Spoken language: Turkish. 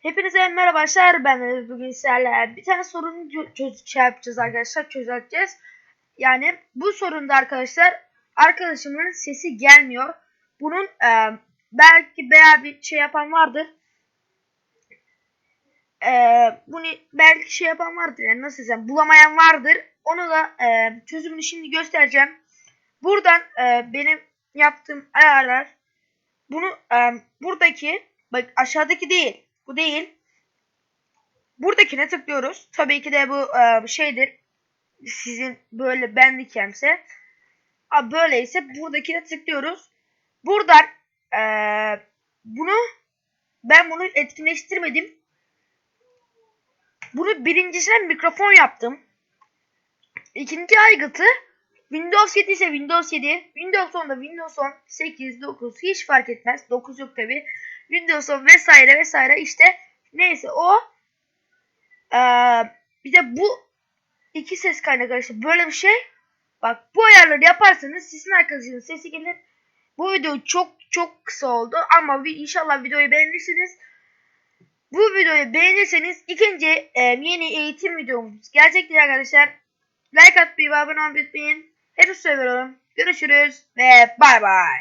Hepinize merhaba arkadaşlar. Ben Enes. bugün sizlerle bir tane sorunu çö- çöz şey yapacağız arkadaşlar. Çözeceğiz. Yani bu sorunda arkadaşlar arkadaşımın sesi gelmiyor. Bunun e, belki veya bir şey yapan vardır. E, bunu belki şey yapan vardır. Yani nasıl desem bulamayan vardır. Onu da e, çözümünü şimdi göstereceğim. Buradan e, benim yaptığım ayarlar bunu e, buradaki bak aşağıdaki değil bu değil. Buradakine tıklıyoruz. Tabii ki de bu e, şeydir. Sizin böyle benlikemse Abi böyleyse buradakine tıklıyoruz. Buradan e, bunu ben bunu etkinleştirmedim. Bunu birincisine mikrofon yaptım. İkinci aygıtı Windows 7 ise Windows 7, Windows 10 da Windows 10, 8, 9 hiç fark etmez. 9 yok tabi. Windows 10 vesaire vesaire işte neyse o. Ee, bir de bu iki ses kaynağı arkadaşlar böyle bir şey. Bak bu ayarları yaparsanız sizin arkadaşınızın sesi gelir. Bu video çok çok kısa oldu ama bir, inşallah videoyu beğenirsiniz. Bu videoyu beğenirseniz ikinci e, yeni eğitim videomuz gelecektir arkadaşlar. Like atmayı ve abone olmayı unutmayın. Hepinizi seviyorum. Görüşürüz ve bay bay.